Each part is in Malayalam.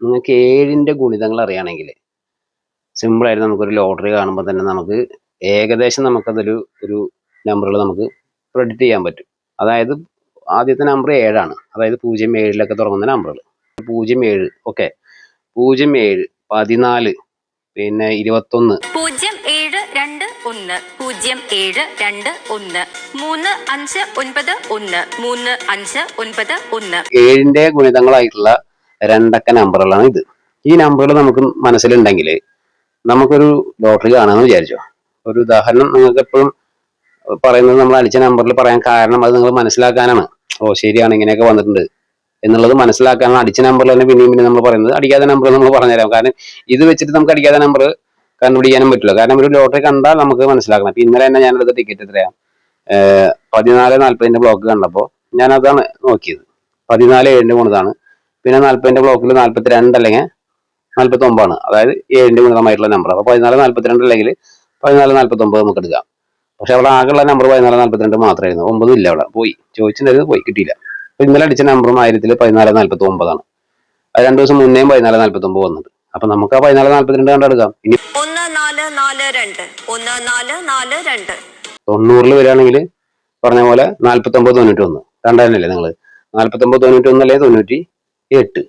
നിങ്ങൾക്ക് ഏഴിന്റെ ഗുണിതങ്ങൾ അറിയുകയാണെങ്കിൽ സിമ്പിളായിട്ട് നമുക്കൊരു ലോട്ടറി കാണുമ്പോൾ തന്നെ നമുക്ക് ഏകദേശം നമുക്കതൊരു ഒരു നമ്പറുകൾ നമുക്ക് പ്രൊഡിക്റ്റ് ചെയ്യാൻ പറ്റും. അതായത് ആദ്യത്തെ നമ്പർ ഏഴാണ്. അതായത് പൂജ്യം ഏഴിലൊക്കെ തുടങ്ങുന്ന നമ്പറുകൾ പൂജ്യം ഏഴ് ഓക്കെ പൂജ്യം ഏഴ് പതിനാല് പിന്നെ ഇരുപത്തൊന്ന്. പൂജ്യം ഏഴ് രണ്ട് ഒന്ന്. പൂജ്യം ഏഴ് രണ്ട് ഒന്ന്. മൂന്ന് അഞ്ച് ഒൻപത് ഒന്ന്. മൂന്ന് അഞ്ച് ഒൻപത് ഒന്ന്. ഏഴിന്റെ ഗുണിതങ്ങളായിട്ടുള്ള രണ്ടക്ക നമ്പറുകളാണ് ഇത്. ഈ നമ്പറുകൾ നമുക്ക് മനസ്സിലുണ്ടെങ്കിൽ നമുക്കൊരു ലോട്ടറി കാണാമെന്ന് വിചാരിച്ചോ. ഒരു ഉദാഹരണം നിങ്ങൾക്ക് എപ്പോഴും പറയുന്നത് നമ്മൾ അടിച്ച നമ്പറിൽ പറയാൻ കാരണം അത് നിങ്ങൾ മനസ്സിലാക്കാനാണ്. ഓ ശരിയാണ് ഇങ്ങനെയൊക്കെ വന്നിട്ടുണ്ട് എന്നുള്ളത് മനസ്സിലാക്കാനാണ് അടിച്ച നമ്പറിൽ തന്നെ പിന്നെയും പിന്നെ നമ്മൾ പറയുന്നത്. അടിക്കാത്ത നമ്പർ നമ്മൾ പറഞ്ഞുതരാം. കാരണം ഇത് വെച്ചിട്ട് നമുക്ക് അടിക്കാത്ത നമ്പർ കണ്ടുപിടിക്കാനും പറ്റില്ല. കാരണം ഒരു ലോട്ടറി കണ്ടാൽ നമുക്ക് മനസ്സിലാക്കണം. അപ്പം ഇന്നലെ തന്നെ ഞാനെടുത്ത ടിക്കറ്റ് എത്രയാണ് പതിനാല് നാല്പതിന്റെ ബ്ലോക്ക് കണ്ടപ്പോൾ ഞാൻ അതാണ് നോക്കിയത്. പതിനാല് ഏഴിന്റെ ഗുണിതാണ് പിന്നെ നാൽപ്പതിന്റെ ബ്ലോക്കിൽ നാല്പത്തിരണ്ട് അല്ലെങ്കിൽ നാൽപ്പത്തി ഒമ്പതാണ് അതായത് ഏഴിന്റെ ഗുണിതമായിട്ടുള്ള നമ്പർ അപ്പൊ പതിനാല് നാല്പത്തിരണ്ട് അല്ലെങ്കിൽ പതിനാല് നാല്പത്തി ഒമ്പത് നമുക്ക് എടുക്കാം. പക്ഷെ അവിടെ ആകെയുള്ള നമ്പർ പതിനാല് നാല്പത്തിരണ്ട് മാത്രമായിരുന്നു. ഒമ്പതും ഇല്ല അവിടെ. പോയി. ചോദിച്ചിട്ടുണ്ടായിരുന്നു പോയി. കിട്ടിയില്ല. അപ്പോൾ ഇന്നലെ അടിച്ച നമ്പറും ആയിരത്തിൽ പതിനാല് നാല്പത്തി ഒമ്പതാണ് അത് രണ്ടു ദിവസം മുന്നേയും പതിനാല് നാല്പത്തി ഒമ്പത് വന്നത് അപ്പൊ നമുക്ക് ആ പതിനാല് നാല്പത്തിരണ്ട് കണ്ടെടുക്കാം ഇനി ഒന്ന് നാല് നാല് രണ്ട്. ഒന്ന് നാല് നാല് രണ്ട്. തൊണ്ണൂറിൽ വരികയാണെങ്കിൽ പറഞ്ഞ പോലെ നാല്പത്തൊമ്പത് തൊണ്ണൂറ്റി ഒന്ന്. നിങ്ങൾ. നിങ്ങൾ നാല്പത്തൊമ്പത് തൊണ്ണൂറ്റി ഒന്ന് അല്ലെങ്കിൽ തൊണ്ണൂറ്റി എട്ട്.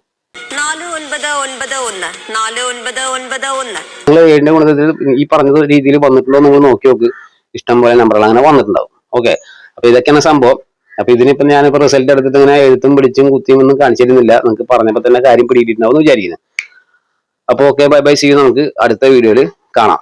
നാല് ഒൻപത് ഒൻപത് ഒന്ന്. നാല് ഒൻപത് ഒൻപത് ഒന്ന്. നിങ്ങൾ ഏഴിന്റെ ഗുണത്തിൽ ഈ പറഞ്ഞ രീതിയിൽ വന്നിട്ടുണ്ടോ നിങ്ങൾ നോക്കി നോക്ക്. ഇഷ്ടം പോലെ നമ്പറുകൾ അങ്ങനെ വന്നിട്ടുണ്ടാവും. ഓക്കെ അപ്പൊ ഇതൊക്കെയാണ് സംഭവം. അപ്പൊ ഇതിനിപ്പോ ഞാനിപ്പോ റിസൾട്ട് എടുത്തിട്ട് ഇങ്ങനെ എഴുത്തും പിടിച്ചും കുത്തിയും ഒന്നും കാണിച്ചിരുന്നില്ല. നിങ്ങൾക്ക് പറഞ്ഞപ്പോ തന്നെ കാര്യം പിടിയിട്ടുണ്ടാവും എന്ന് വിചാരിക്കുന്നത് അപ്പൊ ഓക്കെ ബൈ ബൈ സി നമുക്ക് അടുത്ത വീഡിയോയിൽ കാണാം.